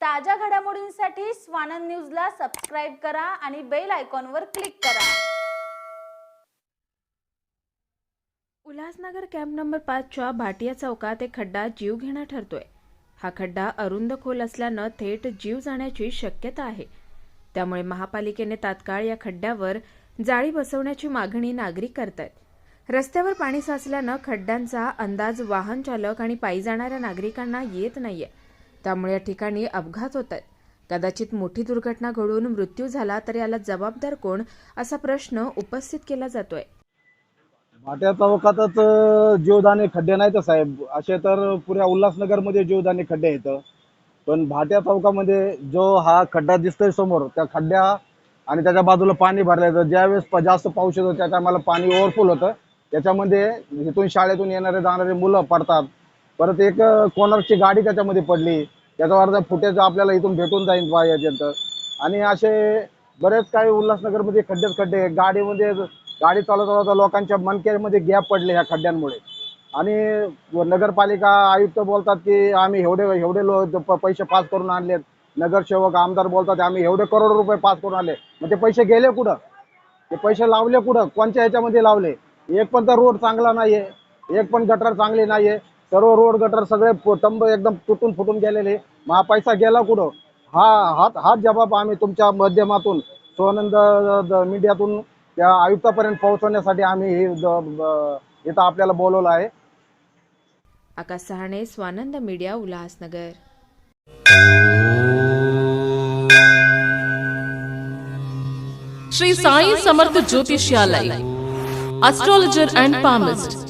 ताज्या घडामोडींसाठी स्वानंद न्यूजला सबस्क्राईब करा आणि बेल आयकॉनवर क्लिक करा. उल्हासनगर कॅम्प नंबर पाचच्या भाटिया चौकात एक खड्डा जीव घेणा ठरतोय. हा खड्डा अरुंद खोल असल्यानं थेट जीव जाण्याची शक्यता आहे. त्यामुळे महापालिकेने तात्काळ या खड्ड्यावर जाळी बसवण्याची मागणी नागरिक करत आहेत रस्त्यावर पाणी साचल्यानं खड्ड्यांचा अंदाज वाहन चालक आणि पायी जाणाऱ्या नागरिकांना येत नाहीये. त्यामुळे या ठिकाणी अपघात होत आहेत. कदाचित मोठी दुर्घटना घडून मृत्यू झाला तर याला जबाबदार कोण असा प्रश्न उपस्थित केला जातोय. भाट्या चौकातच अं, खड्डे नाहीत हो साहेब. असे तर पुऱ्या उल्हासनगरमध्ये जीवदाने खड्डे आहेत. पण भाट्या चौकामध्ये जो हा खड्डा दिसतोय समोर त्या खड्ड्या आणि त्याच्या बाजूला पाणी भरलं ज्यावेळेस जास्त पाऊस येतो त्या टायमाला पाणी ओव्हरफुल होतं. त्याच्यामध्ये इथून शाळेतून येणारे जाणारे मुलं पडतात. परत एक कोणाची गाडी त्याच्यामध्ये पडली. त्याचा अर्थ फुटेज आपल्याला इथून भेटून जाईल पाहिजे आणि असे बरेच काही उल्हासनगरमध्ये खड्डेच खड्डे गाडीमध्ये गाडी चालवता चालवता लोकांच्या मनकेमध्ये गॅप पडले ह्या खड्ड्यांमुळे. आणि नगरपालिका आयुक्त बोलतात की आम्ही एवढे एवढे लो पैसे पास करून आणलेत. नगरसेवक आमदार बोलतात आम्ही एवढे करोड रुपये पास करून आणले. मग ते पैसे गेले कुठं? ते पैसे लावले कुठं? कोणत्या ह्याच्यामध्ये लावले? एक पण तर रोड चांगला नाहीये. एक पण गटर चांगली नाहीये. सर्व रोड गटर सगळे टंब एकदम तुटून फुटून गेलेले. मग हा पैसा गेला कुठं? हा हाच हाच जबाब आम्ही तुमच्या माध्यमातून सोनंद द- मीडियातून त्या आयुक्तापर्यंत पोहोचवण्यासाठी आम्ही हे इथं आपल्याला बोलवलं आहे. Akash Sahane Swanand media Ulhasnagar. Shri Sai Samarth ज्योतिषालय astrologer and palmist